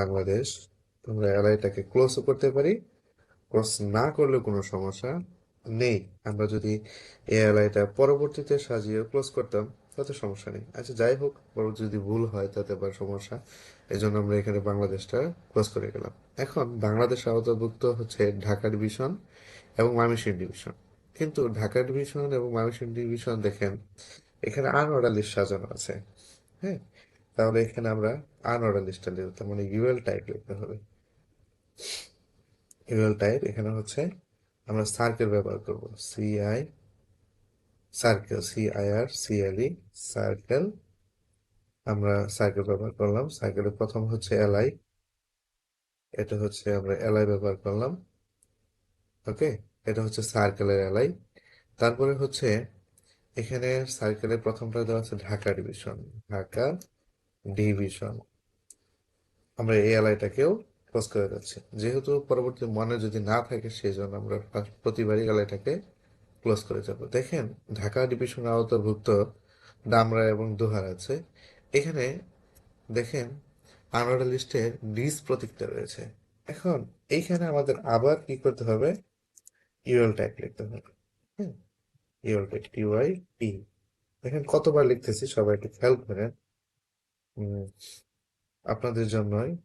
বাংলাদেশ আমরা এলআইটাকে ক্লোজও করতে পারি। ক্লোজ না করলেও কোনো সমস্যা নেই। আমরা যদি এই এলআইটা পরবর্তীতে সাজিয়ে ক্লোজ করতাম, তাতে সমস্যা নেই। আচ্ছা যাই হোক যদি ভুল হয়, তাতে আবার সমস্যা। এই জন্য আমরা এখানে বাংলাদেশটা ক্লোজ করে গেলাম। এখন বাংলাদেশ আওতাভুক্ত হচ্ছে ঢাকা ডিভিশন এবং ময়মনসিংহ ডিভিশন। কিন্তু ঢাকা ডিভিশন এবং ময়মনসিংহ ডিভিশন দেখেন, এখানে আনঅর্ডার লিস্ট সাজানো আছে। হ্যাঁ তাহলে এখানে আমরা আনঅর্ডার লিস্টটা লিখতে তার মানে ইউএল টাইপ লিখতে হবে। ইউএল টাইপ এখানে হচ্ছে আমরা সার্কেল ব্যবহার করব। CI circle CIR CLE circle আমরা সার্কেল ব্যবহার করলাম। সার্কেলের প্রথম হচ্ছে এলআই এটা হচ্ছে আমরা এলআই ব্যবহার করলাম। ওকে? এটা হচ্ছে সার্কেলের এলআই তারপরে হচ্ছে এখানে সার্কেলের প্রথমটা দেওয়া আছে ঢাকা ডিভিশন ঢাকা ডিভিশন আমরা এই এলআইটাকেও ক্লোজ করে যাচ্ছি। যেহেতু পরবর্তী মনে যদি না থাকে সেই জন্য আমরা প্রতিবারই এলআইটাকে ক্লোজ করে যাব। দেখেন, ঢাকা ডিভিশন আওতাভুক্ত ডামরা এবং দোহার আছে। এখানে দেখেন আনোয়ার লিস্টে ডিস প্রতীকটা রয়েছে। এখন এইখানে আমাদের আবার কি করতে হবে? ইউএল ট্যাগ লিখতে হবে। ইউএল ট্যাগ টি দেখেন, কতবার লিখতেছি, সবাই একটু খেয়াল করেন। Hum. A planta de Jamaica